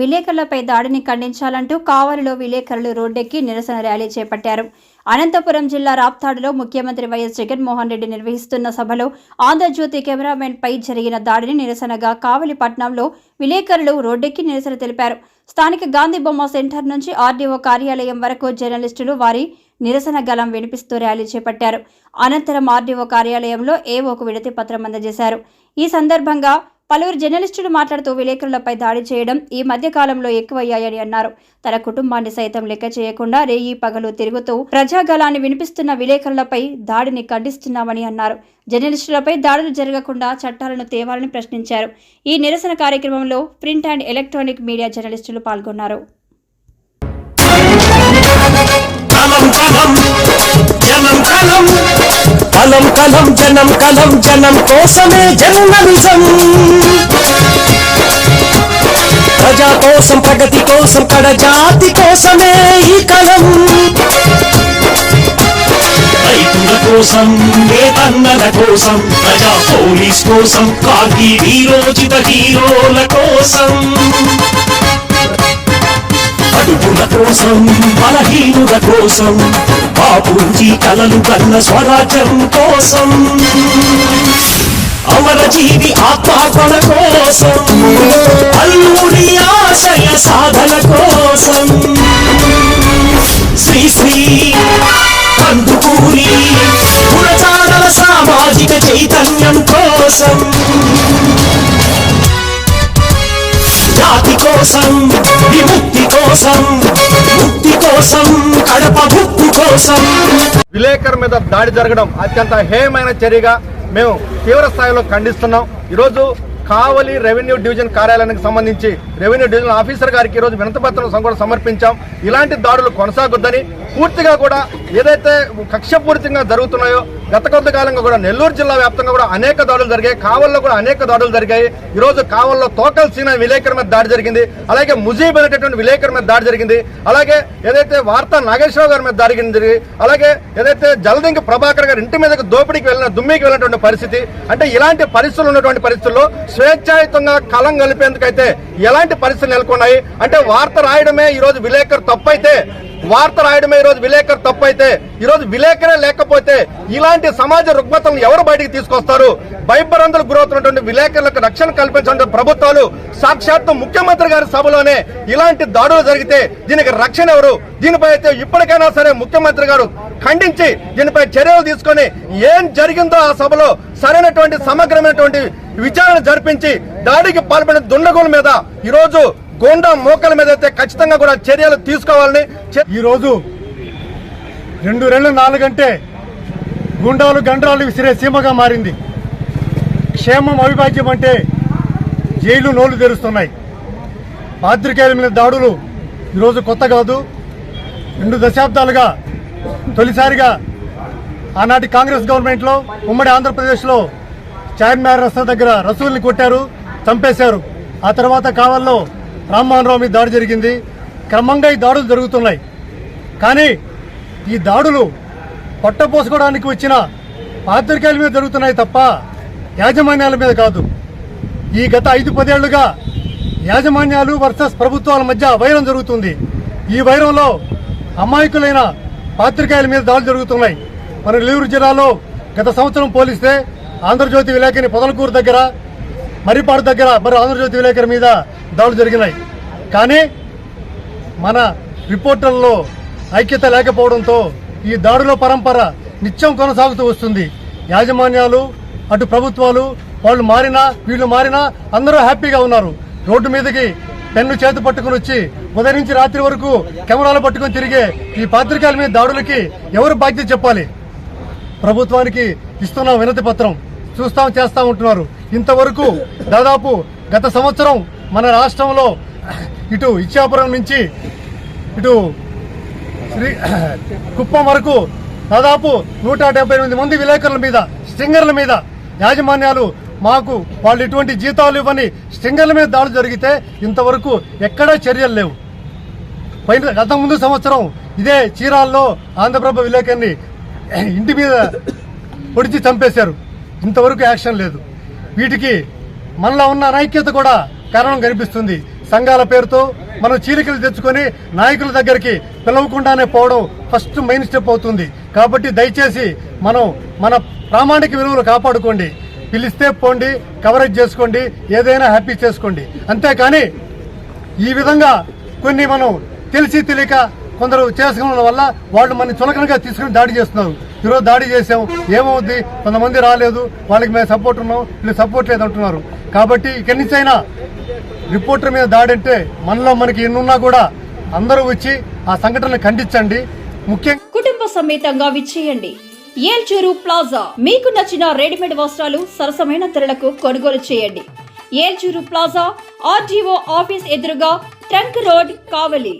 విలేకరులపై దాడిని ఖండించాలంటూ కావలిలో విలేకరులు రోడ్డెక్కి నిరసన ర్యాలీ చేపట్టారు. అనంతపురం జిల్లా రాప్తాడులో ముఖ్యమంత్రి వైఎస్ జగన్మోహన్ రెడ్డి నిర్వహిస్తున్న సభలో ఆంధ్రజ్యోతి కెమెరామెన్ పై జరిగిన దాడిని నిరసనగా కావలిపట్నంలో విలేకరులు రోడ్డెక్కి నిరసన తెలిపారు. స్థానిక గాంధీ బొమ్మ సెంటర్ నుంచి ఆర్డీఓ కార్యాలయం వరకు జర్నలిస్టులు వారి నిరసన గలం వినిపిస్తూ ర్యాలీ చేపట్టారు. అనంతరం ఆర్డీఓ కార్యాలయంలో ఏవోకు విడతి పత్రం అందజేశారు. ఈ సందర్భంగా పలువురు జర్నలిస్టులు మాట్లాడుతూ విలేకరులపై దాడి చేయడం ఈ మధ్య కాలంలో ఎక్కువయ్యాయని అన్నారు. తన కుటుంబాన్ని సైతం లెక్క చేయకుండా రేయి పగలు తిరుగుతూ ప్రజాగలాన్ని వినిపిస్తున్న విలేకరులపై దాడిని ఖండిస్తున్నామని అన్నారు. జర్నలిస్టులపై దాడులు జరగకుండా చట్టాలను తేవాలని ప్రశ్నించారు. ఈ నిరసన కార్యక్రమంలో ప్రింట్ అండ్ ఎలక్ట్రానిక్ మీడియా జర్నలిస్టులు పాల్గొన్నారు. కలం కలం జనం కలం జనం కలం జనం కోసమే జర్నలిజం. ప్రజా కోసం ప్రగతి కోసం కడజాతి కోసమే ఈ కలం. రైతుల కోసం వేతన్నల కోసం ప్రజా పోలీస్ కోసం కాకి వీరోచిత హీరోల కోసం. అడుగుల కోసం బలహీనుల కోసం బాపూజీ కలలు కన్న స్వరాజ్యం కోసం. అమరజీవి ఆత్మార్పణ కోసం అల్లుడి ఆశయ సాధన కోసం. శ్రీ శ్రీ కందుకూరి గుణచారల సామాజిక చైతన్యం కోసం జాతి కోసం విముక్తి కోసం ముక్తి కోసం కడప భుక్తి కోసం. విలేకరు మీద దాడి జరగడం అత్యంత హేయమైన చర్యగా మేము తీవ్ర స్థాయిలో ఖండిస్తున్నాం. ఈరోజు కావలి రెవెన్యూ డివిజన్ కార్యాలయానికి సంబంధించి రెవెన్యూ డివిజన్ ఆఫీసర్ గారికి ఈరోజు వినతిపత్రం కూడా సమర్పించాం. ఇలాంటి దాడులు కొనసాగొద్దని పూర్తిగా కూడా ఏదైతే కక్షపూరితంగా జరుగుతున్నాయో గత కొంతకాలంగా కూడా నెల్లూరు జిల్లా వ్యాప్తంగా కూడా అనేక దాడులు జరిగాయి. కావల్లో కూడా అనేక దాడులు జరిగాయి. ఈరోజు కావల్లో తోకల్ సీన విలేకరు మీద దాడి జరిగింది. అలాగే ముజీబ్ అనేటటువంటి విలేకరు మీద దాడి జరిగింది. అలాగే ఏదైతే వార్తా నాగేశ్వరరావు గారి మీద దాడి జరిగింది. అలాగే ఏదైతే జలదింకి ప్రభాకర్ గారి ఇంటి మీదకి దోపిడీకి వెళ్ళిన దుమ్మికి వెళ్ళినటువంటి పరిస్థితి. అంటే ఇలాంటి పరిస్థితులు ఉన్నటువంటి పరిస్థితుల్లో స్వేచ్ఛాయుతంగా కలం కలిపేందుకైతే ఎలాంటి పరిస్థితులు నెలకొన్నాయి? అంటే వార్త రాయడమే ఈ రోజు విలేకరు తప్పైతే వార్త రాయడమే ఈ రోజు విలేకరు తప్పైతే ఈ రోజు విలేకరే లేకపోతే ఇలాంటి సమాజ రుగ్మతలను ఎవరు బయటికి తీసుకొస్తారు? భయభ్రాంతులకు గురవుతున్నటువంటి విలేకరులకు రక్షణ కల్పించిన ప్రభుత్వాలు సాక్షాత్తు ముఖ్యమంత్రి గారి సభలోనే ఇలాంటి దాడులు జరిగితే దీనికి రక్షణ ఎవరు? దీనిపై అయితే ఇప్పటికైనా సరే ముఖ్యమంత్రి గారు ఖండించి దీనిపై చర్యలు తీసుకొని ఏం జరిగిందో ఆ సభలో సరైనటువంటి సమగ్రమైనటువంటి విచారణ జరిపించి దాడికి పాల్పడిన దుండగుల మీద ఈరోజు గోండా మోకల మీద అయితే ఖచ్చితంగా కూడా చర్యలు తీసుకోవాలని ఈరోజు రెండు రెండు నాలుగంటే గుండాలు గండ్రాలు విసిరే సీమగా మారింది. క్షేమం అవిభాజ్యం అంటే జైలు నోళ్ళు తెరుస్తున్నాయి. పాత్రికేయుల మీద దాడులు ఈరోజు కొత్త కాదు. రెండు దశాబ్దాలుగా తొలిసారిగా ఆనాటి కాంగ్రెస్ గవర్నమెంట్లో ఉమ్మడి ఆంధ్రప్రదేశ్లో చార్మినార్ రస్తా దగ్గర రసూల్ని కొట్టారు చంపేశారు. ఆ తర్వాత కావల్లో రామ్మోహన్ రావు మీద దాడి జరిగింది. క్రమంగా ఈ దాడులు జరుగుతున్నాయి. కానీ ఈ దాడులు పొట్టపోసుకోవడానికి వచ్చిన పాత్రికేయుల మీద జరుగుతున్నాయి తప్ప యాజమాన్యాల మీద కాదు. ఈ గత ఐదు పదేళ్ళుగా యాజమాన్యాలు వర్సెస్ ప్రభుత్వాల మధ్య వైరం జరుగుతుంది. ఈ వైరంలో అమాయకులైన పాత్రికేయుల మీద దాడులు జరుగుతున్నాయి. మన నెల్లూరు జిల్లాలో గత సంవత్సరం పోలిస్తే ఆంధ్రజ్యోతి విలేకరి పొదలకూరు దగ్గర మరిపాడు దగ్గర మరి ఆంధ్రజ్యోతి విలేకరి మీద దాడులు జరిగినాయి. కానీ మన రిపోర్టర్లో ఐక్యత లేకపోవడంతో ఈ దాడుల పరంపర నిత్యం కొనసాగుతూ వస్తుంది. యాజమాన్యాలు అటు ప్రభుత్వాలు వాళ్ళు మారినా వీళ్ళు మారినా అందరూ హ్యాపీగా ఉన్నారు. రోడ్డు మీదకి పెన్ను చేతి పట్టుకుని వచ్చి ఉదయం నుంచి రాత్రి వరకు కెమెరాలు పట్టుకుని తిరిగే ఈ పాత్రికాల మీద దాడులకి ఎవరు బాధ్యత చెప్పాలి? ప్రభుత్వానికి ఇస్తున్న వినతి పత్రం చూస్తాం చేస్తా ఉంటున్నారు ఇంతవరకు దాదాపు గత సంవత్సరం మన రాష్ట్రంలో ఇటు ఇచ్చాపురం నుంచి ఇటు శ్రీ కుప్పం వరకు దాదాపు నూట డెబ్బై ఎనిమిది మంది విలేకరుల మీద స్టింగర్ల మీద యాజమాన్యాలు మాకు వాళ్ళు ఎటువంటి జీతాలు ఇవ్వని స్టింగర్ల మీద దాడులు జరిగితే ఇంతవరకు ఎక్కడా చర్యలు లేవు. పైన గత ముందు సంవత్సరం ఇదే చీరాల్లో ఆంధ్రప్రభ విలేకరిని ఇంటి మీద పొడిచి చంపేశారు. ఇంతవరకు యాక్షన్ లేదు. వీటికి మనలో ఉన్న అనైక్యత కూడా కారణం కనిపిస్తుంది. సంఘాల పేరుతో మనం చీలికలు తెచ్చుకొని నాయకుల దగ్గరికి పిలవకుండానే పోవడం ఫస్ట్ మెయిన్ స్టెప్ అవుతుంది. కాబట్టి దయచేసి మనం మన ప్రామాణిక విలువలు కాపాడుకోండి. పిలిస్తే పోండి కవరేజ్ చేసుకోండి ఏదైనా హ్యాపీ చేసుకోండి. అంతేకాని ఈ విధంగా కొన్ని మనం తెలిసి తెలియక కొందరు చేసుకోవడం వల్ల వాళ్ళు మన చులకనగా తీసుకుని దాడి చేస్తున్నారు. ఈరోజు దాడి చేసాం ఏమవుద్ది? కొంతమంది రాలేదు వాళ్ళకి మేము సపోర్ట్ ఉన్నాం వీళ్ళు సపోర్ట్ లేదు అంటున్నారు కాబట్టి ఇక్కడి నుంచి అయినా రిపోర్టర్ మీద దాడి అంటే మనలో మనకి ఎన్నున్నా కూడా అందరూ వచ్చి ఆ సంఘటనను ఖండించండి. ముఖ్యంగా కుటుంబ సమేతంగా విచ్చేయండి. ఏల్చూరు ప్లాజా. మీకు నచ్చిన రెడీమేడ్ వస్త్రాలు సరసమైన ధరలకు కొనుగోలు చేయండి. ఏల్చూరు ప్లాజా ఆర్డీఓ ఆఫీస్ ఎదురుగా ట్రంక్ రోడ్ కావలి.